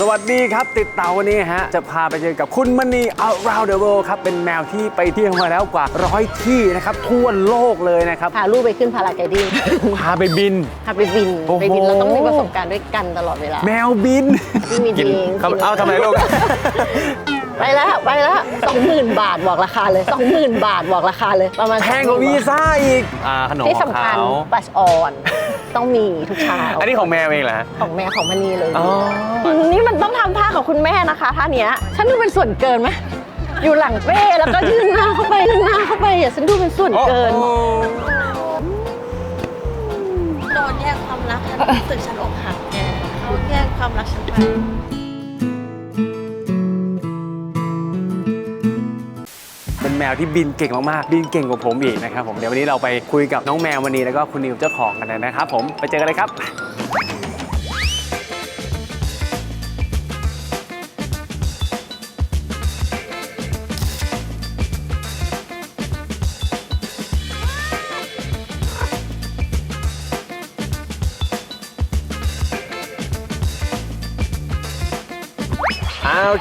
สวัสดีครับติดเตาวันนี้ฮะ จะพาไปเจอกับคุณมณี around the world ครับ เป็นแมวที่ไปเที่ยวมาแล้วกว่าร้อยที่นะครับ ทั่วโลกเลยนะครับ พาลูกไปขึ้นพาราไกดิ้งพาไปบิน พาไปบิน โอ้โห ไปบินเราต้องมีประสบการณ์ด้วยกันตลอดเวลาแมวบินที่มีจริงครับเอาทำไมลูก ไปแล้วไปแล้วสองหมื่นบาทบอกราคาเลยสองหมื่นบาทบอกราคาเลยประมาณแพงกว่าวีซ่าอีกอ่าขนมที่ของสำคัญเขา ปัสออน ต้องมีทุกเช้าอันนี้ของแมวเองเหรอฮะของแม่ของมณีเลยอ๋อนี่มันต้องทำท่ากับคุณแม่นะคะท่าเนี้ยฉันดูเป็นส่วนเกินไหมอยู่หลังเป้แล้วก็ยื่นหน้าเข้าไปยื่นหน้าเข้าไปอะฉันดูเป็นส่วนเกิน โอ้โดนแย่งความรักฉันรู้สึกฉันอกหักแกเขาแย่งความรักฉันไป วที่บินเก่งมากๆบินเก่งกว่าผมอีกนะครับผมเดี๋ยววันนี้เราไปคุยกับน้องแมววันนี้แล้วก็คุณนิวเจ้าของกันนะครับผมไปเจอกันเลยครับ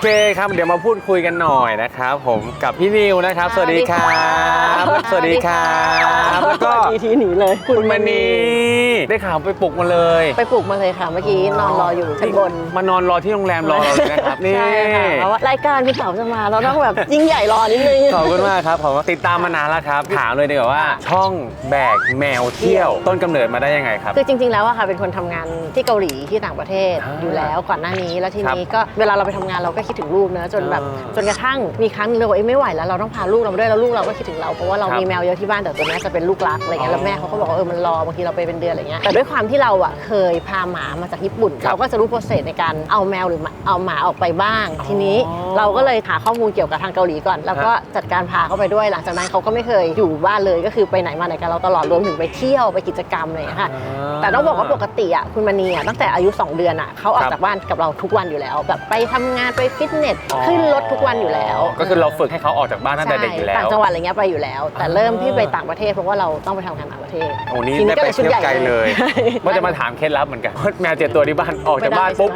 เคครับเดี๋ยวมาพูดคุยกันหน่อยนะครับผมกับพี่นิวนะครับ สวัสดีครับสวัสดีครับแล้วก็ทีทีหนีเลย คุณมณีได้ข่าวไปปลุกมาเลย ไปปลุกมาเลยค่ะเมื่อกี้นอนรออยู่ชั้นบนมานอนรอที่โรงแรมรอเราเลยนะครับนี่ใช่ค่ะเพราะว่ารายการพี่เต๋าจะมาเราต้องแบบยิ่งใหญ่รอนิดนึงขอบคุณมากครับผมติดตามมานานแล้วครับถามเลยดีกว่าว่าช่องแบกแมวเที่ยว ต้นกำเนิดมาได้ยังไงครับคือจริง ๆ แล้วอะค่ะเป็นคนทำงานที่เกาหลีที่ต่างประเทศอ่าอยู่แล้วก่อนหน้านี้แล้วทีครับนี้ก็เวลาเราไปทำงานเราก็คิดถึงลูกเนอะจนแบบอ่าจนกระทั่งมีครั้งหนึงเราบอกเอ้ยไม่ไหวแล้วเราต้องพาลูกเรามาด้วยแล้วลูกเราก็คิดถึงเราเพราะว่าเราครับมีแมวเยอะที่บ้านแต่ตัวเนี้ยจะเป็นลูกรักอะไรเงี้ยแล้วแม่เขาก็บอกว่าเออมันรอบางทีเราไปเป็นเดือนอะไรเงี้ยแต่ด้วยความที่เราอะเคยพาหมามาจากญี่ปุ่นครับเราก็จะรู้โปรเซสในการเอาแมวหรือเอาหมาออกไปบ้าง ทีนี้อ๋อเราก็เลยหาข้อมูลเกี่ยวกับทางเกาหลีก่อน แล้วก็จัดการพาเขาไปด้วยหลังจากนั้นเขาก็ไม่เคยอยู่บ้านเลยก็คือไปไหนมาไหนกับเราตลอดรวมถึงไปเที่ยวไปกิจกรรมอะไรอย่างเงี้ยค่ะแต่ต้องบอกว่าปกติอะคุณมณีอะตั้งแต่อายุ 2 เดือนอะเขาออคกรับจากบ้านกับเราทุกวันอยู่แล้วแบบไปทำงานไปฟิตเนสอ๋อ ขึ้นรถทุกวันอยู่แล้วก็คือเราฝึกให้เขาออกจากบ้านตั้งแต่เด็กอยู่แล้ต่างวจังหวัดอะไรเงี้ยไปอยู่แล้ว แต่อ่าเริ่มที่ไปต่างประเทศเพราะว่าเราต้องไปทำงานต่างประเทศโอ้นี้ทีได้ไปชุดเที่ยวใหญ่ไกลเลยใช่ว่าจะมาถามเคล็ดลับเหมือนกันว่าแมวเจ็ดตัวที่บ้านออกจากบ้านไม่ได้ปุ๊บ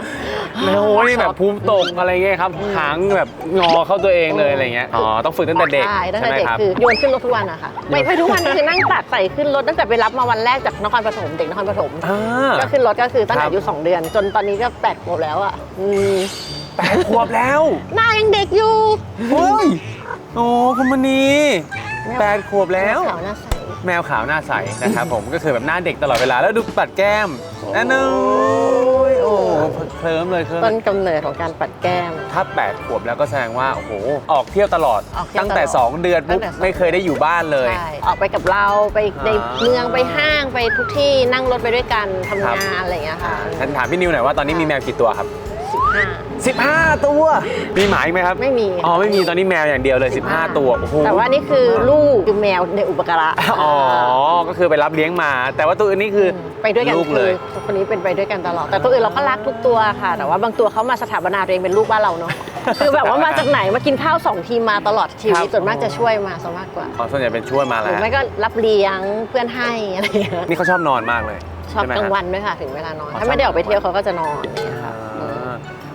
ใช่ไหมแมวโอ้ยแบบภูมิตกอะไรเงี้ยครับหางแบบงอเข้าตัวเองเลยอะไรเงี้ยอ๋อต้องฝึกตั้งแต่เด็กใช่ตั้งใช่แต่ไหมเด็กครับ คือโยนขึ้นรถทุกวันอะค่ะไม่ไม่ทุกวันคือนั่งตักใส่ขึ้นรถตั้งแต่ไปรับมาวันแรกจากนครปฐมเด็กนครปฐม อ่า ก็ขึ้นรถก็คือตั้งคแต่รับอายุ2เดือน จนตอนนี้ก็แปดขวบแล้วอะอืม แปดขวบแล้ว หน้ายังเด็กอยู่เฮ้ย โอ้คุณมณีแปดขวบแล้ว ขาวหน้าใส แมวขาวหน้าใสนะครับผม ก็คือแบบหน้าเด็กตลอดเวลา แล้วดูปัดแก้มนั่นโอ้ยโอ้เคลิ้มเลยเคลิ้มต้นกำเนิดของการปัดแก้ม ถ้าแปดขวบแล้วก็แสดงว่าโอ้โหออกเที่ยวตลอด ออกเที่ยวตั้งแต่ ตลอด2 เดือนปุ๊บตั้งแต่สองไม่เคยได้อยู่บ้านเลย ใช่ออกไปกับเราไปในอ่าเมืองไปห้างไปทุกที่นั่งรถไปด้วยกันทำครับ งานอะไรอย่างเงี้ยค่ะ ฉันถามพี่นิวหน่อยว่าตอนนี้มีแมวกี่ตัวครับสิบห้า 15 ตัว มีหมาอีกไหมครับ ไม่มี อ๋อ ไม่มีตอนนี้แมวอย่างเดียวเลย 15 ตัวโอ้โหแต่ว่านี่คือลูกคือแมวในอุปการะอ๋อ ก็คือไปรับเลี้ยงมา แต่ว่าตัวอื่นนี่คือไปด้วยกันลูกคืเลอยคนนี้เป็นไปด้วยกันตลอด แต่ตัวอื่นเราก็รักทุกตัวค่ะ แต่ว่าบางตัวเขามาสถาปนาตัวเองเป็นลูกบ้านเราเนาะ คือแบบว่ามาจากไหนมากินข้าวสองทีมาตลอดชีครัวิตบส่วนมากจะช่วยมาซะมากกว่า อ๋อ ส่วนใหญ่เป็นช่วยมาหแล้รืวอไม่ก็รับเลี้ยงเพื่อนให้อะไรอย่างเงี้ย นี่เขาชอบนอนมากเลย ชอบใไหมกลางฮะวันด้วยค่ะถึงเวลานอนอ๋อถ้าไม่ได้ชออบอกไปเที่ยวเขาก็จะนอนอย่างเงี้ยค่ะอ่า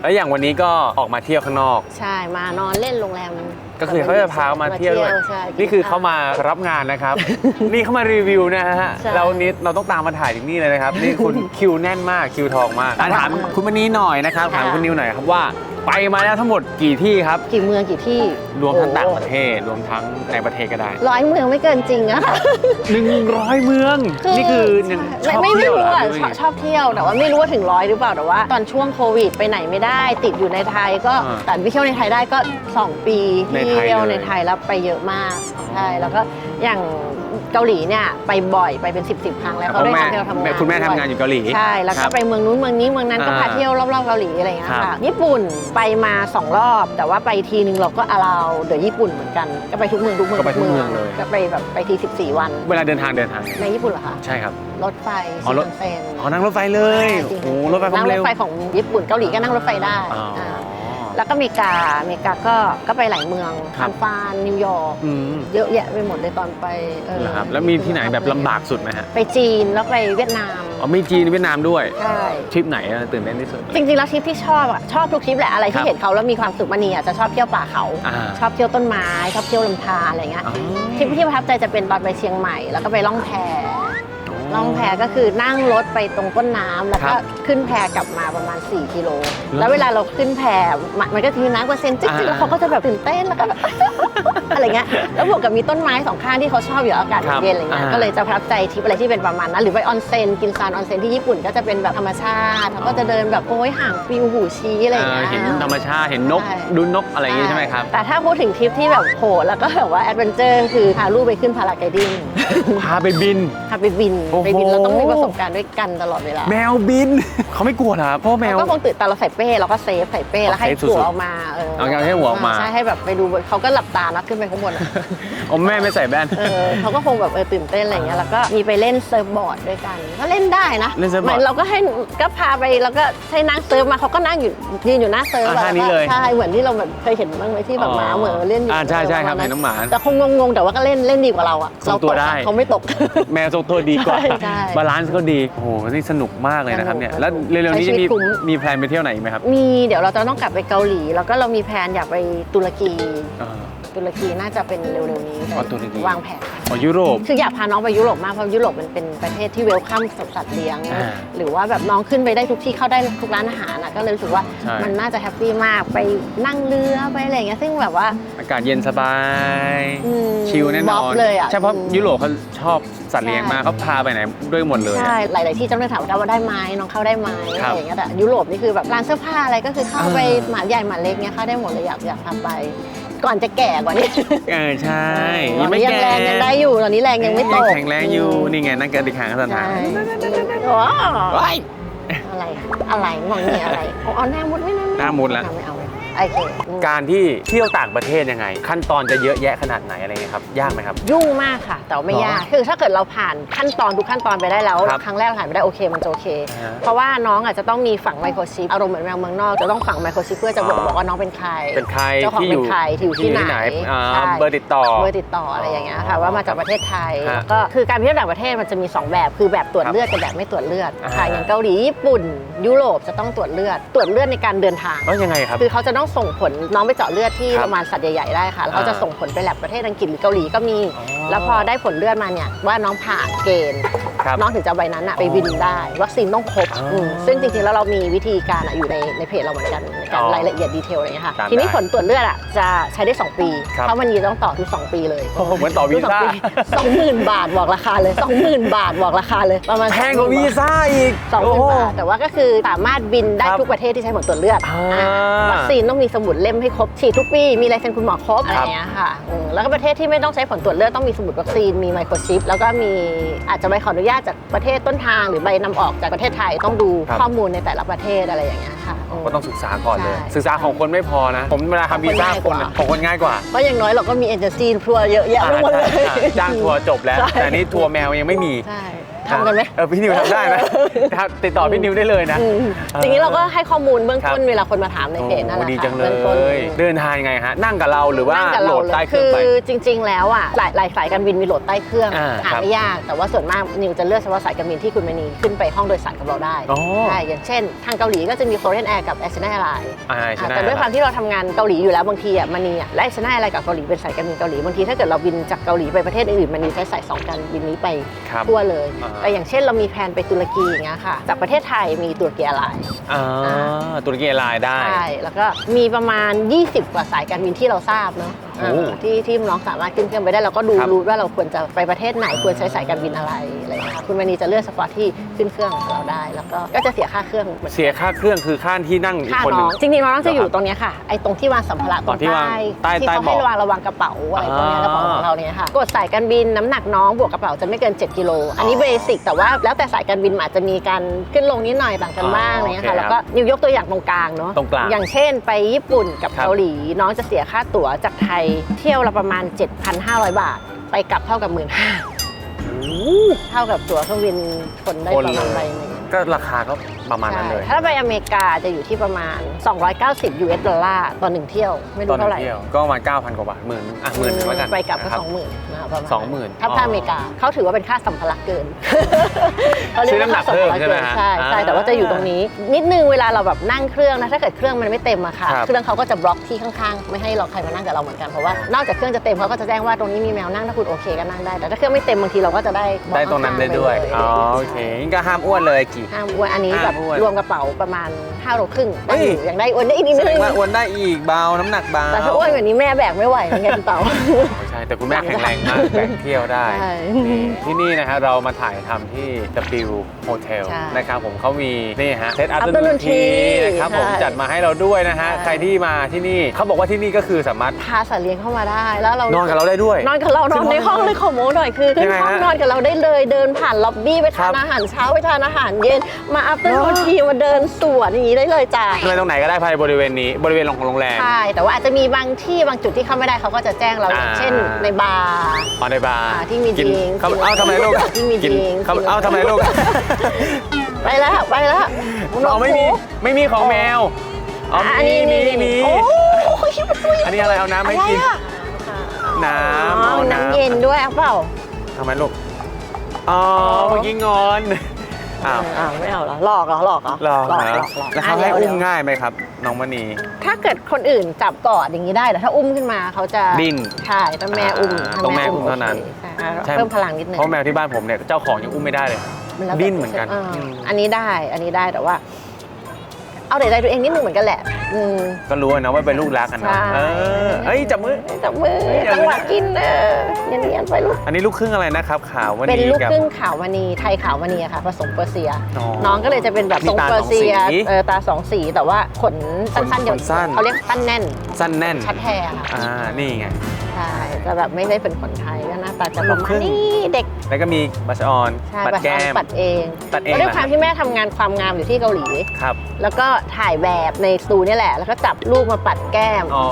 แล้วอย่างวันนี้ก็ออกมาเที่ยวข้างนอก ใช่มานอนเล่นโรงแรมก็คือเขาจะพามาเที่ยวด้วย ใช่นี่คือเขามารับงานนะครับ นี่เขามารีวิวนะฮะใช่เรานี้เราต้องตามมาถ่ายถึงนี่เลยนะครับ นี่คุณคิวแน่นมากคิวทองมากอะถามคุณมณีหน่อยนะครับถามคุณนิวหน่อยครับว่าไปมาแล้วทั้งหมดกี่ที่ครับ กี่เมืองกี่ที่รวมทั้งต่างประโอ้เทศรวมทั้งในประเทศก็ได้ร้อยเมืองไม่เกินจริงอะค่ะหนึ่งร้อยเมือง นี่คือชไม่อบไม่ไม่เที่ยวเหรรู้ออะหรือชอบยังไงชอบเที่ยวแต่ว่าไม่รู้ว่าถึงร้อยหรือเปล่าแต่ว่า ตอนช่วงโควิดไปไหนไม่ได้ ติดอยู่ในไทยก็อ่าแต่ไปเที่ยวในไทยได้ก็ 2 ปีในไทยเที่ยวเลย ในไทยแล้วไปเยอะมากใช่แล้วก็อย่าง เกาหลีเนี่ยไปบ่อยไปเป็น 10บสครั้งแล้วเพเขาราะได้แม่ทำที่เราทำงานคุณแม่ทำงานอยู่เกาหลีใช่แล้วคก็รับไปเมืองนู้นเมืองนี้เมืองนั้นก็อ่าพาเที่ยวรอบๆเกาหลีอะไรอย่างเงี้ยครัค่ะบญี่ปุ่นไปมาสองรอบ แต่ว่าไปทีนึงเราก็อาราวเดี๋ยวญี่ปุ่นเหมือนกันก็ไปทุกเมืองทุกเมืองก็ไปทุกเมืองเลยก็ไปแบบไปที14 วัน เวลาเดินทางเดินทาง ในญี่ปุ่นเหรอคะใช่ครับรถไฟอ๋อรถชินคันเซ็นอ๋อนั่งรถไฟเลยใช่โอ้โหรถไฟความนั่งรเร็ถวไฟของญี่ปุ่นเกาหลีก็นั่งรถไฟได้อ๋ออา แล้วก็อเมริกาอเมริกาก็ก็ไปหลายเมืองครัซาบนฟรานนิวยอร์กอืมเยอะแยะไปหมดเลยตอนไปเออเหรอครับแล้วมีที่ไหนแบบลำบากสุดไหมฮะไปจีนแล้วไปเวียดนามอ๋อมีจีนเวียดนามด้วยใช่ ทริปไหนอะตื่นเต้นที่สุด จริงๆ แล้วทริปที่ชอบอะชอบทุกทริปแหละอะไรครัที่บเห็นเขาแล้วมีความสุขมานีอะจะชอบเที่ยวป่าเขา อ่า ชอบเที่ยวต้นไม้ ชอบเที่ยวลำธารอะไรเงี้ยอ๋อ ทริปที่ประทับใจจะเป็นตอนไปเชียงใหม่ แล้วก็ไปล่องแพ ล่องแพก็คือนั่งรถไปตรงต้นน้ำแล้วครัก็บขึ้นแพกลับมาประมาณ 4 กิโล แล้วเวลาเราขึ้นแพมันมันก็จะมีน้ำกระเซ็นจิ๊กๆอ่า แล้วเขาก็จะแบบตื่นเต้นแล้วก็แบบ อะไรเงี้ยแล้วบวกกับมีต้นไม้สองข้างที่เขาชอบอยู่อากาศครับเย็นๆอะไรเงี้ยอ่า ก็เลยจะประทับใจทริปอะไรที่เป็นประมาณนั้นหรือไปออนเซ็นกินซานออนเซ็นที่ญี่ปุ่นก็จะเป็นแบบธรรมชาติเขาก็จะเดินแบบโอ้ยห่างปิวหูชี้อะไรอย่างเงี้ย เห็นธรรมชาติเห็นนกใช่ ดูนกอะไรอย่างงี้ใช่ไหมครับ แต่ถ้าพูดถึงทริปที่แบบโหดแล้วก็แบบว่าแอดเวนเจอร์คือพาลูกไปขึ้นพาราไกดิ้ง พาไปบิน พาไปบินโอ้โหไปบินเราต้องมีประสบการณ์ด้วยกันตลอดเวลาแมวบิน เขาไม่กลัวเหรอครับเพราะแมวเราก็คงตื่นแต่เราใส่เป้เราก็เซฟใส่เป้แล้วให้เซฟสุดๆหัวออกมาเออเอาให้หัวออกมาใช่ให้แบบไปดูเขาก็หลับตานะขึ้นไปข้างบนอะอ๋อแม่ไม่ใส่แว่นเออเขาก็คงแบบเออตื่นเต้นอะไรอย่างเงี้ยแล้วก็มีไปเล่นเซิร์ฟบอร์ดด้วยกันก็เล่นได้นะเล่นเซิร์ฟบอร์ดหมืเราก็ให้ก็พาไปแล้วก็ให้นั่งเซิร์ฟมาเขาก็นั่งอยู่ยืนอยู่หน้าเซิร์ฟอ่าอะท่านี้เลยใช่เหมือนที่เราแบบเคยเห็นบ้างไหมที่แบบหมาเหมือนเล่นอยู่อ่าใช่ใช่ครับปะมาณเห็นน้องหมาแต่คงงงๆแต่ว่าก็เล่นเล่นดีกว่าเราอะทรงตัวเราตกอะได้เขาไม่ตกแมวทรงตัวดีกว่าใช่ใช่บาลานซ์ก็ดีโอ้โหนี่สนุกมากเลยนะครับเนี่ยสนุกแล้วเร็วๆนี้ใช้จะชีมีวิตคุ้ม มีแพลนไปเที่ยวไหนอีกไหมครับมีเดี๋ยวเราจะต้องกลับไปเกาหลี แล้วก็เรามีแผนอยากไปตุรกีเออ ตุรกีน่าจะเป็นเร็วๆนี้อ๋อตุรกี วางแผน อ๋อยุโรป คืออยากพาน้องไปยุโรปมากเพราะยุโรปมันเป็นประเทศที่เวลคัมสัตว์เลี้ยง อ่าหรือว่าแบบน้องขึ้นไปได้ทุกที่เข้าได้ทุกร้านอาหารนะก็เลยรู้สึกว่าใช่ มันน่าจะแฮปปี้มากไปนั่งเรือไปอะไรอย่างเงี้ยซึ่งแบบว่าอากาศเย็นสบาย อืมชิลแน่นบ๊ออบนเลยอะ ใช่เพราะอืมยุโรปเขาชอบสัตว์เลี้ยงใช่ มากเขาพาไปไหนด้วยหมดเลยอะ ใช่ หลาย ๆ ที่จำเลยถามกันว่าได้ไหมน้องเข้าได้ไหมครัอะบไรอย่างเงี้ยแต่ยุโรปนี่คือแบบร้านเสื้อผ้าอะไรก็คือเข้าไปอ่า หมาใหญ่หมาเล็กเงี้ยเข้าได้หมดเลยอยากอยากพาไป ก่อนจะแก่กว่านี้เออใช่ตอนไม่นี้ยังแก่แรงยังได้อยู่ตอนนี้แรงยังไม่ตกแข็งแรงอยู่นี่ไงนั่งกระดิกหางกันสันหาใช่งว้าวว้ายอะไรอะไรมองนี่อะไรเอาเอาหน้ามุดไม่นะหน้ามุดแล้วไม่เอาเลย โอเคอืมการที่เที่ยวต่างประเทศยังไง ขั้นตอนจะเยอะแยะขนาดไหนอะไรเงี้ยครับยากไหมครับ ยุ่งมากค่ะ แต่ว่าไม่ยากคือถ้าเกิดเราผ่านขั้นตอนทุกขั้นตอนไปได้แล้ว ครับครั้งแรกผ่านไปได้โอเคมันจะโอเคอ่าเพราะว่าน้องอาจจะต้องมีฝังไมโครชิปอารมณ์เหมือนแมวเมืองนอกจะต้องฝังไมโครชิปเพื่อจะบอกอ๋อบอกว่าน้องเป็นใครเป็นใครเจ้าของที่อเป็นยู่ใครที่อยู่ที่ไหนอ่าใช่เบอร์ติดต่อเบอร์ติดต่ออะไรอย่างเงี้ยค่ะว่ามาจากประเทศไทยฮะแล้วก็คือการไปเที่ยวต่างประเทศมันจะมี 2 แบบคือแบบตรวจครับเลือดกับแบบไม่ตรวจเลือดอ่าค่ะอย่างเกาหลีญี่ปุ่น ยุโรปจะต้องตรวจเลือด ตรวจเลือดในการเดินทางแล้วยังไงครับคือเขาจะต้องส่งผลน้องไปเจาะเลือดที่ครับโรงพยาบาลสัตว์ใหญ่ๆได้ค่ะแล้วเขาอ่าจะส่งผลไปแลบประเทศอังกฤษหรือเกาหลีก็มี อ๋อแล้วพอได้ผลเลือดมาเนี่ยว่าน้องผ่านเกณฑ์ ครับน้องถึงจะเอาใบนั้นอะไปบินได้ วัคซีนต้องครบอ๋ออืมซึ่งจริงๆแล้วเรามีวิธีการอะอยู่ในในเพจเราเหมือนกันในการอ๋อรายละเอียดดีเทลอะไรอย่างเงี้ยค่ะตามทีนี้ได้ผลตรวจเลือดอะจะใช้ได้ 2 ปีครับ เพราะมันยีต้องต่อทุก2ปีเลย โอ้โหเหมือนต่อวีซ่าสองหมื่นบาทบอกราคาเลยสองหมื่นบาทบอกราคาเลยประมาณแพงกว่าวีซ่าอีกสองหมื่นบาทแต่ว่าก็คือสามารถบินได้ครับทุกประเทศที่ใช้ผลตรวจเลือดอ่า อ่าวัคซีนต้องมีสมุดเล่มให้ครบฉีดทุกปีมีลายเซ็นคุณหมอครบอะไรครับอย่างเงี้ยค่ะอืมแล้วก็ประเทศที่ไม่ต้องใช้ผลตรวจเลือดต้องมีสมุดวัคซีนมีไมโครชิปแล้วก็มีอาจจะใบขออนุญาตจากประเทศต้นทาง หรือใบนำออกจากประเทศไทยต้องดูครับ ข้อมูลในแต่ละประเทศอะไรอย่างเงี้ยค่ะอืม ก็ต้องศึกษาก่อนเลย ใช่ศึกษาของคนไม่พอนะ ผมเวลาทำวีซ่าของคนคนง่ายกว่าของคนง่ายกว่าเพราะอย่างน้อยเราก็มีเอเจนซี่ทัวร์เยอะแยะไปหมดเลยอ่าใช่ใช่จ้างทัวร์จบแล้ว ใช่ แต่นี่ทัวร์แมวยังไม่มี ใช่ ทำกันไหมเออพี่นิวทำได้ไหมครับติดต่อพี่นิวได้เลยนะอืมเออทีนี้เราก็ให้ข้อมูลเบื้องต้นครับเวลาคนมาถามในเพจนั่นแหโอ้ละดีค่ะจังเลบื้องต้นยเดินทางยังไงฮะนั่งกับเราหรือว่านั่งกับโหลเราดเลยใต้เคคืรื่องอไปจริง ๆ แล้วอะหลายหลายสายการบินมีโหลดใต้เครื่องอ่าหาครับไม่ยาก แต่ว่าส่วนมากนิวจะเลือกเฉพาะสายการบินที่คุณมณีขึ้นไปห้องโดยสารกับเราได้อ๋อใช่อย่างเช่น ทางเกาหลีก็จะมี Korean Air กับ a s i a n Airlines อ่าใช่แต่ด้วยความที่เราทำงานเกาหลีอยู่แล้วบางทีอะมันนีอะและ a s i a n Airlines กับเกาหลีเป็นสายการบินเกาหลีบางทีถ้าเกิดเราบินจากเกาหลีไปประเทศอื่นๆมันนีใช้สายสองการบินนี้ไปครับทั่วเลยอ่าแต่อย่างเช่นเรามีแผนไปตุรกีอย่างเงี้ยค่ะ จากประเทศไทยมีตุรกีแอร์ไลน์อ่าตุรกีไลน์ได้ ใช่ แล้วก็มีประมาณ 20 กว่าสายการบินที่เราทราบเนาะโอ้เออที่ที่น้องสามารถขึ้นเครื่องไปได้เราก็ดูครับ รูทว่าเราควรจะไปประเทศไหนควรใช้สายการบินอะไรอะไรอย่างเงี้ยค่ะคุณมณีจะเลือกสปอตที่ขึ้นเครื่องกับเราได้ แล้วก็ก็จะเสียค่าเครื่องเหมือนเสียค่าเครื่องคือค่าที่นั่งอีกค่าคนหน้นึ่องง จริงๆน้องจะอยู่ตรงเนี้ยค่ะไอ้ตรงที่วางสัมภาระตอ๋รองที่วางใต้ใต้ที่ใต้เขาให้เบาะระวังระวังกระเป๋าอะไรตรงเนี้ยอ่ากระเป๋าของเราเนี่ยค่ะกดสายการบินน้ำหนักน้องบวกกระเป๋าจะไม่เกิน 7กิโลอันนี้อ๋อเบสิกแต่ว่าแล้วแต่สายการบินอาจจะมีการขึ้นลงนิดหน่อยต่างกันบ้างอะไรเงี้ยค่ะโอเคแล้วก็นิวยกตัวอย่างตรงกลางเนาะตรงกลางอย่างเช่น ไปญี่ปุ่นกับครับ เกาหลีน้องจะเสียค่าตั๋วจากไทยเที่ยวละประมาณ 7,500 บาท ไปกลับเท่ากับหมื่นห้าเท่ากับตั๋วเครื่องบินคนได้คนประมาณเลยใบหนึ่ง ก็ราคาก็ประมาณนั้นเลยใช่ถ้าไปอเมริกาจะอยู่ที่ประมาณ 290 US ดอลลาร์ต่อหนึ่งเที่ยวไม่ตอรู้นเท่าไหร่เที่ยวก็ประมาณ9,000 กว่าบาทหมื่นอะหมื่นหนึ่งแล้วกันไปกลับก็นะครับสองหมื่นนะครับประมาณสองหมื่นถ้าอ๋อถ้าอเมริกาเขาถือว่าเป็นค่าสัมภาระเกินเขาเรียกว่าค่าสัมภาระซื้อน้ำหนักเพิ่มใช่ไหมเกินฮะใช่ใช่อ่าแต่ว่าจะอยู่ตรงนี้ นิดนึงเวลาเราแบบนั่งเครื่องนะถ้าเกิดเครื่องมันไม่เต็มอะค่ะครับเครื่องเขาก็จะบล็อกที่ข้างๆ ไม่ให้เราใครมานั่งกับเราเหมือนกันเพราะว่านอกจากเครื่องจะเต็มเขาก็จะแจ้งว่าตรงนี้มีแมวนั่งถ้าคุณโอเคก็นั่งได้แต่ถ้าเครื่องไม่เต็มบางทีเราก็จะได้บล็อกได้ตรงนั้นได้ด้วยข้างๆปลอ๋อโอเคงั้นก็ห้ามอ้วนเลยกี่ห้ามอ้วนอันนี้แบบห้ามอ้วนรวมกระเป๋าประมาณ5โลครึ่งเฮ้ได้ย อยู่ยังได้อ้วนได้อีกนิดแสนึดงงว่าอ้วนได้อีกเบาน้ำหนักเบาแต่ถ้าอ้วนกว่านี้แม่แบกไม่ไหวเหมือนกันคุณเต๋าไม่ใช่แต่คุณแม่แข็งแรงมากแบกเที่ยวได้ใช่นี่ที่นี่นะฮะเรามาถ่ายทำที่ W Hotel ใช่นะครับผมเขามีนี่ฮะเซตอัพ Afternoon นูนที tea นะครับผมใช่จัดมาให้เราด้วยนะฮะ ใช่ ใครที่มาที่นี่เขาบอกว่าที่นี่ก็คือสามารถพาสัตว์เลี้ยงเข้ามาได้แล้วเรานอนกับเราได้ด้วย นอนกับเรานอนในห้องเลยขอโม้หน่อยคือขึ้นยังไงห้องฮะนอนกับเราได้เลยเดินผ่านล็อบบี้ไปทานครับอาหารเช้าไปทานอาหารเย็น มาอัพเตอร์นูทีมาเดินสวนอย่างนี้ได้เลยจ้าทำไมตรงไหนก็ได้ภายในบริเวณนี้บริเวณของโรงแรม ใช่ แต่ว่าอาจจะมีบางที่บางจุดที่เข้าไม่ได้เขาก็จะแจ้งเราอย่างอ่าเช่นในบาร์อ๋อในบาร์อ่าที่มีกินดริงก์เขากินเอ้าทำไมลูกที่มีกินดริงก์เขากินเอ้าทำไมลูกไปแล้วไปแล้วอ๋อไม่มีไม่มีของแมวอ๋ออะมีอันนี้มีนี่มีโอ้โหคิดว่าตัวอันนี้อะไรเอาน้ำให้กินอะไรอะน้ำอ๋อเอาน้ำเย็นด้วยเอาเปล่าทำไมลูก อ๋อเมื่อกี้งอน อ้าว อ่าไม่เอาเหรอหลอกเหรอหลอกเหรอรอหลอกนะหลอกหลอกแล้วเขาอะให้ดี๋ยวอุ้มเดี๋ยวง่ายไหมครับ น้องมณี ถ้าเกิดคนอื่นจับกอดอย่างนี้ได้แต่ถ้าอุ้มขึ้นมาเขาจะดิ้นใช่ต้องแม่อุ้มอ่าต้องแม่อุ้มเท่านั้นโอคใช่ใช่เพิ่มพลังนิดนึงเพราะแมวที่บ้านผมเนี่ยเจ้าของยังอุ้มไม่ได้เลยมันแล้วแต่ดิ้นเหมือนกันาอืมอันนี้ได้อันนี้ได้แต่ว่า เอาแต่ใจตัวเองนิดนึงเหมือนกันแหละ อืม ก็รู้นะว่าเป็นลูกรักกันนะใช่ เออเอ้ยจับมือ จับมือเฮ้ยอย่าจังหวะเลยนะกินเออเนียนๆไปลูก อันนี้ลูกครึ่งอะไรนะครับขาววันเป็นนี้ลูกกับครึ่งขาวมณีไทยขาวมณีอะค่ะ ผสมเปอร์เซียอ๋อน้องก็เลยจะเป็นแบบมีทรงตาเปอร์เซียสองสีเออตาสองสีแต่ว่าขนสั้นๆขนสั้น เขาเรียกสั้นแน่น สั้นแน่นชัดแท้ค่ะอ่านี่ไง ใช่ จะแบบไม่ได้เป็นคนไทยก็หน้าตาจะประลูกมาครึ่ณงนี้เด็ก แล้วก็มีบัชออนใช่ปัดแก้มปัดเองปัดเองก็ด้วยเหรอความที่แม่ทำงานความงามอยู่ที่เกาหลีครับแล้วก็ถ่ายแบบในสตูนี่แหละ แล้วก็จับลูกมาปัดแก้มอ๋อ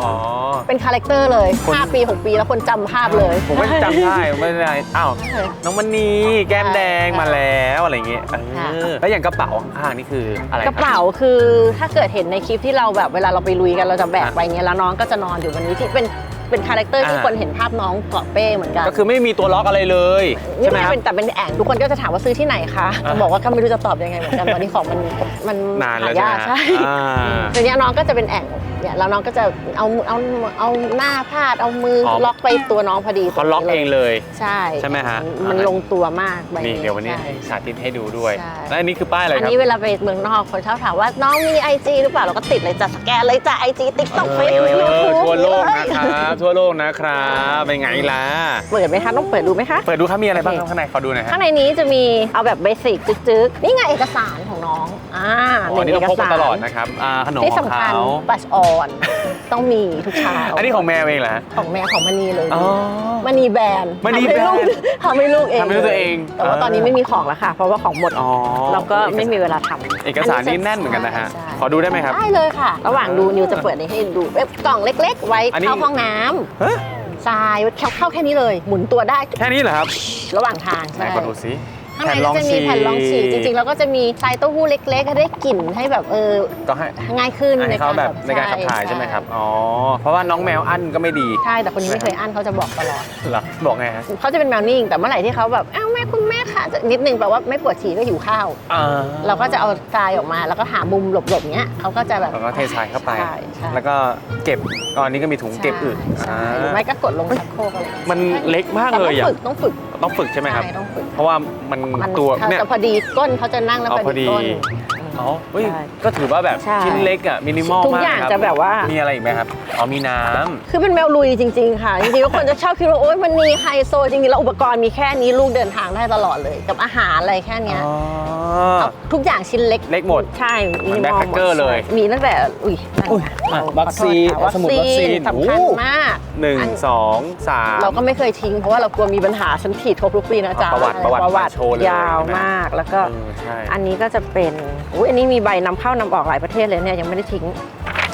เป็นคาแรคเตอร์เลยคน5ปี6ปีแล้วคนจำภาพเลย ผมไม่จำได้ไม่เป็นไรอ้าวใช่น้องมณีแก้มแดงมาแล้วอะไรอย่างเงี้ยเอค่ะอแล้วอย่างกระเป๋าข้างๆนี่คืออะไรคกรับระเป๋าคือถ้าเกิดเห็นในคลิปที่เราแบบเวลาเราไปลุยกันเราจะแบกอะไปเงี้ยแล้วน้องก็จะนอนอยู่บนนี้ที่เป็น เป็นคาแรคเตอร์ที่อ่า คนเห็นภาพน้องเกาะเป้เหมือนกันก็คือไม่มีตัวล็อกอะไรเลยนี่ใช่ไหมไม่ครับเป็นแต่เป็นแอ่งทุกคนก็จะถามว่าซื้อที่ไหนคะอ่า บอกว่าก็ไม่รู้จะตอบยังไงเหมือนกันตอนนี้ของมันมันนานหาแล้วใช่ยาไหมกใช่อ่า ทีเนี้ยน้องก็จะเป็นแอ่งเนี่ยแล้วน้องก็จะเอาเอาเอาหน้าพาดเอามือออ ล็อกไปตัวน้องพอดีเขาล็อกเองเลย ใช่ใช่ไหมฮะมันอ่า ลงตัวมากใบนี่เดี๋ยววันนี้ใช่ สาธิตให้ดูด้วย ใช่ แล้วอันนี้คือป้ายอะไรอันครับ นี้เวลาไปเมืองนอกคนชอบถามว่าน้องมีไอจีหรือเปล่าเราก็ติดเลยจ้ะสแกนเลยจ้ะไอจีติ๊กต็อกเฟซเอบุ๊กอทั่วโลกนะครับทั่วโลกนะครับเป็นไงล่ะเปิดไหมคะต้องเปิดดูไหมคะ เปิดดูครับมีอะไรบ้างครับโอเคข้างในขอดูหน่อยฮะข้างในนี้จะมีเอาแบบเบสิกจึ๊กๆนี่ไงเอกสารของน้องอ่าอ๋อหนี่นึ่งเราเอกพกสามาตลอดนะครับอ่าขนมที่ของสำคัญเขา บัชออน ต้องมีทุกเช้าอันนี้ของแมวเองเหรอฮะ ของแม่ของมณีเลยอ๋อมณีแบรนด์มณีทำให้ลูกแบรนด์ทำให้ลูกเองทำให้ลูกตัวเองแต่ว่าอ่าตอนนี้ไม่มีของแล้วค่ะ เพราะว่าของหมดอ๋อ เราก็ไม่มีเวลาทำเอกสารนี่แน่นเหมือนกันนะฮะ ใช่ขอดูได้ไหมครับ ได้เลยค่ะ ระหว่างดูนิวจะเปิดนี้ให้ดูเว็บกล่องเล็ก ๆ ไว้อันนี้ เข้าห้องน้ำฮะทรายเข้าเข้าแค่นี้เลย หมุนตัวได้แค่นี้เหรอครับระหว่างทางไหนใช่ขอดูซิ ข้างในก็จะมีแผ่นรองฉี่จริงๆ แล้วก็จะมีทรายเต้าหู้เล็กๆให้ได้กลิ่นให้แบบเออก็ให้ง่ายขึ้นให้เขาแบบในการขับถ่ายใช่ไหมครับอ๋อเพราะว่าน้องแมวอั้นก็ไม่ดีใช่แต่คนนี้ไม่เคยอั้นเขาจะบอกตลอดเหรอบอกไงฮะเขาจะเป็นแมวนิ่งแต่เมื่อไหร่ที่เขาแบบอ้าวแม่คุณ แม่ค่ะจะนิดนึงแปลว่าไม่ปวดฉี่ก็หิวข้าว อ่าเราก็จะเอาทรายออกมา แล้วก็หามุมหลบๆเนี้ยเขาก็จะแบบแล้วก็เททรายเข้าไป ใช่ใช่แล้วก็เก็บตอนนี้ก็มีถุงเก็บอึใช่อ่าหรือไม่ก็กดลงชักโครกอะไรอย่างเงี้ยมันเล็กมากแต่เลต้อยงอะฝึกต้องฝึกต้องฝึกใช่ไหมครับ ใช่ต้องฝึกเพราะว่ามันมันตัวเขาเนี่ย จะพอดีก้นเขาจะนั่งแล้วเอาพพออดีดีก้น อ๋อเฮ้ยใช่ก็ถือว่าแบบใช่ ชิ้นเล็กอะมินิมอลทุกมากอย่างครับจะแบบว่า มีอะไรอีกไหมครับอ๋อมีน้ำ คือเป็นแมวลุยจริง ๆ ค่ะ จริงๆแล้วคนจะชอบคิดว่า โอ๊ยมันมีไฮโซ จริงๆ แล้วอุปกรณ์มีแค่นี้ลูกเดินทางได้ตตลอดเลย กับอาหารอะไรแค่เนี้ยอ๋อ เอาทุกอย่างชิ้นเล็กเล็กหมดใช่เหมือนม backpacker เลยมีตั้งแต่อุ้ยนั่นอุ๊ยเราวัคซีนขอโทษค่ะสมุดวัคซีนสำคัญโอ้ มากหนึ่งอันสองสาม เราก็ไม่เคยทิ้ง เพราะว่าเรากลัวมีปัญหาฉันฉีดครบทุกปีนะจ๊ะประวัติประวัติประวัติโชว์เลยยาวใช่ไหมมากแล้วก็ เออใช่ อันนี้ก็จะเป็นอุ้ยอันนี้มีใบนำเข้านำออกหลายประเทศเลยเนี่ยยังไม่ได้ทิ้ง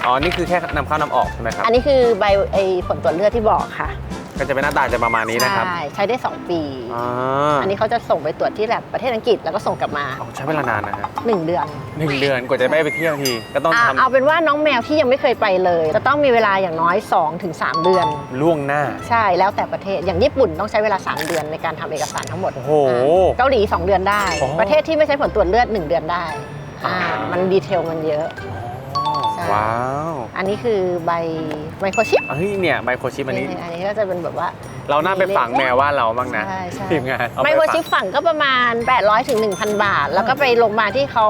อ๋อ นี่คือแค่นำเข้านำออกใช่ไหมครับ อันนี้คือใบไอ้ผลตรวจเลือดที่บอกค่ะก็จะเป็นหน้าตาจะประมาณนี้นะครับใช่ใช้ได้ 2 ปีอ่าอันนี้เขาจะส่งไปตรวจที่แลบประเทศอังกฤษแล้วก็ส่งกลับมาเอาใช้เวลานานนะฮะ1เดือน หนึ่งเดือนกว่าจะได้ไปเที่ยวทีก็ต้องอะทำเอาเป็นว่าน้องแมวที่ยังไม่เคยไปเลย จะต้องมีเวลาอย่างน้อย 2-3 เดือนล่วงหน้า ใช่แล้วแต่ประเทศอย่างญี่ปุ่นต้องใช้เวลา 3 เดือนในการทำเอกสารทั้งหมดโอ้โหอ่าเกาหลี 2 เดือนได้อ๋อประเทศที่ไม่ใช้ผลตรวจเลือด 1 เดือนได้ อ่าอ่ามัมันดีเทลมันเยอะ ใช่ ว้าวอันนี้คือใบไมโครชิป เฮ้ยเนี่ยไมโครชิปอันนี้ อันนี้ก็จะเป็นแบบว่า เราน่าไปฝังแมวว่าเราบ้างนะใช่ใช่ ทีมงานเอาไมไปโครฝัง ชิปฝั่งก็ประมาณ 800ถึง1,000 บาท แล้วก็ไปโรงพยาบาลที่เขา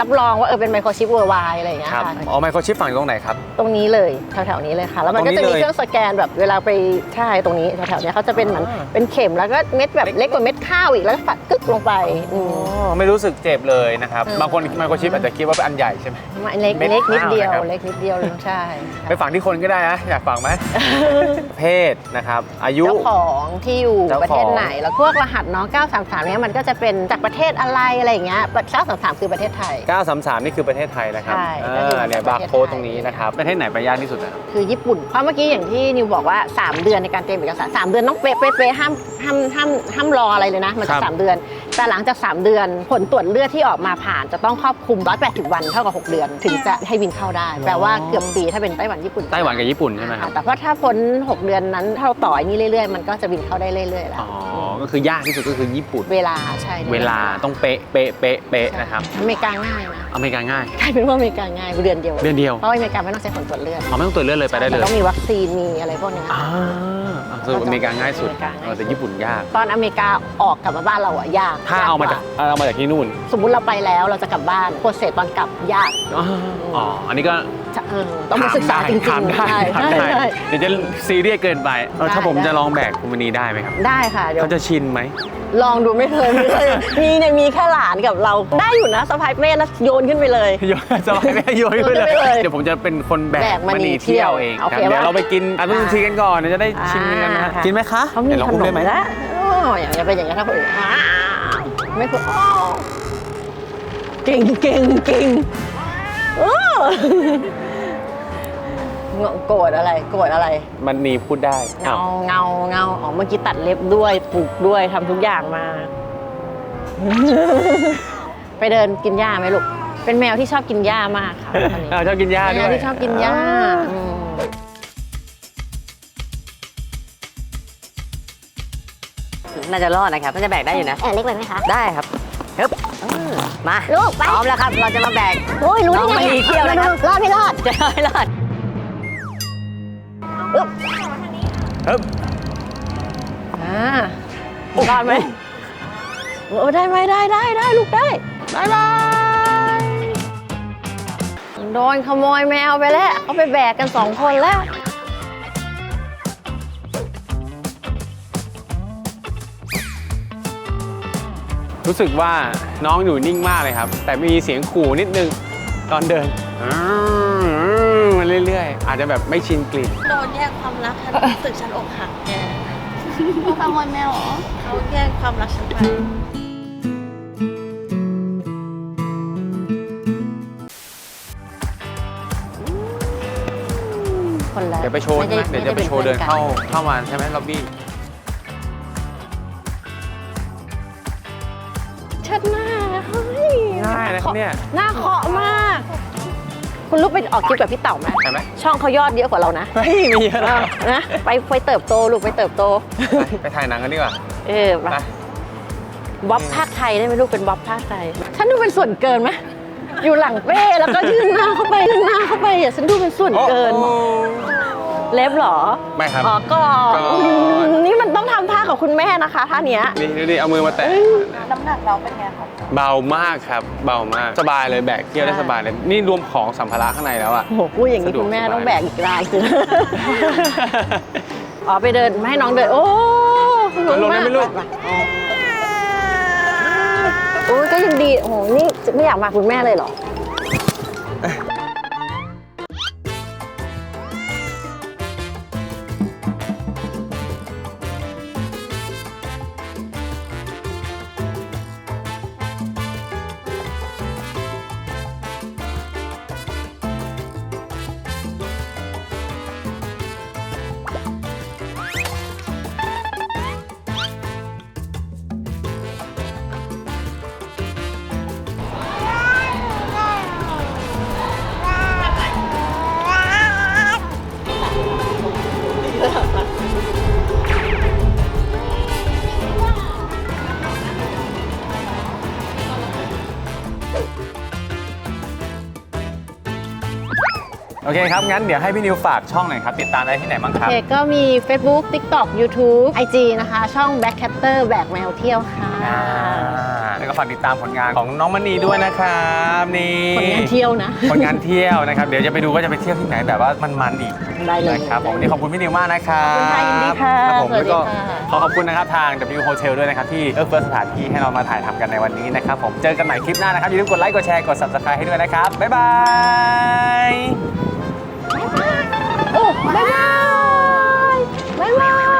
รับรองว่าเออเป็นไมโครชิปเวอร์ไวอะไรอย่างเงี้ยครับค่ะอ๋อไมโครชิปฝังอยู่ตรงไหนครับ ตรงนี้เลยแถวๆนี้เลยค่ะ แล้วมันก็ตรงนี้จะมีเลยเครื่องสแกนแบบเวลาไปใช่ตรงนี้แถวๆเนี้ยเขาจะเป็นเหมือนอ่า เป็นเข็มแล้วก็เม็ดแบบเล็เล็กกกว่าเม็ดข้าวอีกแล้วก็ฝัดกึกลงไปอืม อ๋อไม่รู้สึกเจ็บเลยนะครับ เออ บางคนไมโครชิปอาจจะคิดว่าเป็นอันใหญ่ใช่ไหม ไม่เล็กเม็ดเล็กนิดเดียวข้าวนะครับ เล็กนิดเดียวเลยใช่ไปฝังที่คนก็ได้นะ อยากฝังไหม เพศนะครับ อายุเจ้าของที่อยู่เจ้าของประเทศไหน แล้วพวกรหัสเนาะ933 เนี้ยมันก็จะเป็นจากประเทศอะไรอะไรอย่างเงี้ย933 คือประเทศไทย 933 นี่คือประเทศไทยนะครับใช่อ่ก็คือาเนี่ยประบาเทศร์โค้ดไทยตรงนี้นะครับประเทศไหนไปยากที่สุดนะครับคือญี่ปุ่นเพราะเมื่อกี้อย่างที่นิวบอกว่า 3 เดือนในการเตรียมเอกสาร3เดือนต้องเป๊ะเป๊ะเป๊ะห้ามห้ามห้ามห้ามรออะไรเลยนะมันครัจะบสามเดือน แต่หลังจาก 3 เดือน ผลตรวจเลือดที่ออกมาผ่านจะต้องครอบคลุม 180 วันเท่ากับ 6 เดือน ถึงจะให้บินเข้าได้ แปลว่าเกือบปีถ้าเป็นไต้หวันญี่ปุ่นไต้หวันกับญี่ปุ่นใช่ไหมครับแต่ว่าถ้าพ้น 6 เดือนนั้นถ้าเราต่ออย่างนี้เรื่อยๆ มันก็จะบินเข้าได้เรื่อยๆแล้วอ๋อก็คือยากที่สุดก็คือญี่ปุ่น เวลาใช่เวลาต้องเป๊ะเป๊ะเป๊ะเป๊ะใช่นะครับอเมริกาง่ายนะอเมริกาง่ายกลายเป็นว่าอเมริกาง่ายเดือนเดียวเดือนเดียวเพราะว่าอเมริกาไม่ต้องใช้ผลตรวจเลือดอ๋อไม่ต้องตรวจเลือดเลยไปได้เลแต่ยต้องมีวัคซีนมีอะไรพวกเนี้ยอ่าอ่าสรุปอเมริกาง่ายสุดอเมริกาง่ายสุดเออแต่ญี่ปุ่นยาก ตอนอเมริกาออกกลับมาบ้านเราอะยากถ้าเอามาจากกกว่เอามาจากที่นู่นสมมุติเราไปแล้วเราจะกลับบ้านโปรเซสตอนกลับยากอ๋ออ๋ออันนี้ก็จะเออต้องมาศึกษาจริงถามๆได้ใช่ถามใช่ได้ใช่เดี๋ยวจะซีเรียสเกินไปเออถ้าได้ผมได้จะลองแบกคุณมณีได้ไหมครับ ได้ค่ะเดี๋ยวเขาจะชินไหมลองดูไม่เคยไม่เคยมีเนี่ยมีแค่หลานกับเราได้อยู่นะสะพายเป้แล้วโยนขึ้นไปเลยโยนสบายไหมโยนไปเลโยนไปเลยยเดี๋ยวผมจะเป็นคนแบแบกกมมณีณีเที่ยวเองโอครับเคเดี๋ยวว่าเราไปกินอันอ่านี้ทีกันก่อนเดี๋ยวจะได้ชิมกันนะฮะอ่ากินไหมคะเขามีเดี๋ยวเราขอุ้มนได้มไหมแล้วโอ้อย่างนี้ยเป็นอย่างนี้ยถ้าคนอื่นอ้าวไม่ควรอ้าวเก่งเก่งเก่งโอ้งงโกรธอะไร โกรธอะไร มันนีพูดได้เงาอ้าวเงาเงาอ๋อเมื่อกี้ตัดเล็บด้วยปลูกด้วยทำทุกอย่างมา ไปเดินกินหญ้าไหมลูกเป็นแมวที่ชอบกินหญ้ามากค่ะตอนนี้ อ้าวชอบกินหญ้าเป็นด้แมววย ที่ชอบกินหญ้าอืม น่าจะรอดนะครับน่าจะแบกได้อยู่นะเออเล็กไปไหมคะ ได้ครับฮึบมาลูกไป พร้อมแล้วครับ เราจะมาแบก โอ้ยรู้ได้น้องไงมณีเที่ยวนะครับ รอดไม่รอดจะรอดไม่รอดเฮ้ยอ่ารอดไหมโอ้ได้ไหมได้ได้ได้ลูกได้บายบายโดนขโมยแมวไปแล้วเขาไปแบกกันสองคนแล้ว รู้สึกว่าน้องอยู่นิ่งมากเลยครับ แต่มีเสียงขู่นิดนึงตอนเดินอืมมาเรื่อยๆ อาจจะแบบไม่ชินกลิ่นโดนแย่งความรักฉันรู้สึกฉันอกหักแกเขาขโมยแมวเหรอเขาแย่งความรักฉันไปคนละเดี๋ยวไปโชว์ใช่ไหมม่เดี๋ยวจะไปโชว์เดินเข้าเข้ามาใช่ไหมล็อบบี้ ครับเนี่ย หน้าเคาะมาก คุณลูกไปออกคลิปกับพี่เต่าไหมใช่ไหม ช่องเขายอดเยอะกว่าเรานะเฮ้ยมีเยอะเอนะอนะ ไปไปเติบโตลูกไปเติบโตไปถ่ายหนังกันดีกว่าเออไปไปบ๊อบภาคไทยได้ไหมลูกเป็นบ๊อบภาคไทย ฉันดูเป็นส่วนเกินไหมอยู่หลังเป้แล้วก็ยื่นหน้าเข้าไปยื่นหน้าเข้าไปอะฉันดูเป็นส่วนเกิน โอ้ เล็บเหรอไม่ครับอ๋อก็ก็อืมนี่มันต้องทำท่า กับคุณแม่นะคะท่าเนี้ยนี่ดูดิเอามือมาแตะน้ำหนักเราเป็นไงครับเบามากครับ เบามากสบายเลยแบกเที่ยวได้สบายเลย นี่รวมของสัมภาระข้างในแล้วอะโอ้โหพูดอย่างนี้สะดวกคุณแม่สบายต้องแบกอีกรายสิอ๋อไปเดินไม่ให้น้องเดิน โอ้ลงได้ไหมลูกปๆอ๋อโอ้ยก็ยังดีโอ้โหนี่ไม่อยากมาคุณแม่เลยเหรอ คครับ งั้นเดี๋ยวให้พี่นิวฝากช่องหน่อยครับ ติดตามได้ที่ไหนบ้างครับเพจก็มี Facebook TikTok YouTube IG นะคะ ช่อง Backcatter แบกแมวเที่ยวค่ะอ่าแล้วก็ฝากติดตามผลงานของน้องมณีด้วยนะครับนี่ผลงานเที่ยวนะ ผลงานเที่ยวนะครับ เดี๋ยวจะไปดูว่าจะไปเที่ยวที่ไหนแบบว่ามันๆอีกได้เลยนะครับผมวันนี้ขอบคุณพี่นิวมากนะครับขอบคุณค่ะยินดีค่ะครับผมสวัสแล้วดีก็ค่ะ ขอขอบคุณนะครับทาง W Hotel ด้วยนะครับที่เอื้อเฟื้อสถานที่ให้เรามาถ่ายทำกันในวันนี้นะครับผมเจอกันใหม่คลิปหน้านะครับอย่าลืมกดไลค์กดแชร์กด subscribe ให้ด้วยนะครับบ๊ายบายโอ้บ๊ายบาย 喂喂。